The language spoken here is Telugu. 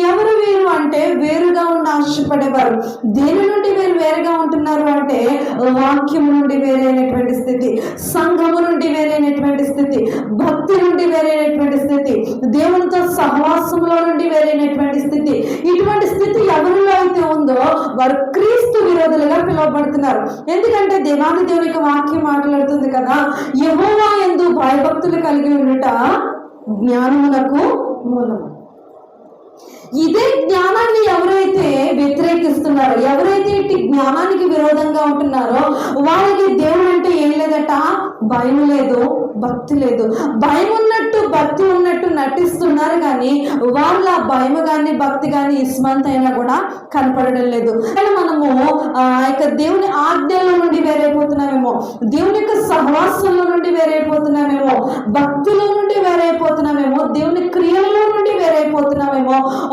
ఎవరు వేరు అంటే వేరుగా ఉండి ఆశపడేవారు దేని నుండి వీరు వేరుగా ఉంటున్నారు అంటే వాక్యం నుండి వేరైనటువంటి స్థితి సంఘము నుండి వేరైనటువంటి స్థితి భక్తి నుండి వేరైనటువంటి స్థితి దేవునితో సహవాసంలో నుండి వేరైనటువంటి స్థితి. ఇటువంటి స్థితి ఎవరిలో అయితే ఉందో వారు క్రీస్తు విరోధులుగా పిలువబడుతున్నారు. ఎందుకంటే దేవాది దేవునికి వాక్యం మాట్లాడుతుంది కదా యహోవా ఎందు భయభక్తులు కలిగి ఉండుట జ్ఞానమునకు మూలము. ఇదే జ్ఞానాన్ని ఎవరైతే వ్యతిరేకిస్తున్నారో ఎవరైతే ఇట్టి జ్ఞానానికి విరోధంగా ఉంటున్నారో వాళ్ళకి దేవుడు అంటే ఏం లేదట? భయం లేదు భక్తి లేదు. భయం ఉన్నట్టు భక్తి ఉన్నట్టు నటిస్తున్నారు కానీ వాళ్ళ భయం కానీ భక్తి కానీ ఇస్మంత్ అయినా కూడా కనపడడం లేదు. కానీ మనము ఆ యొక్క దేవుని ఆజ్ఞల నుండి వేరైపోతున్నామేమో దేవుని యొక్క సహవాసంలో నుండి వేరైపోతున్నామేమో భక్తిలో నుండి వేరైపోతున్నామేమో దేవుని క్రియల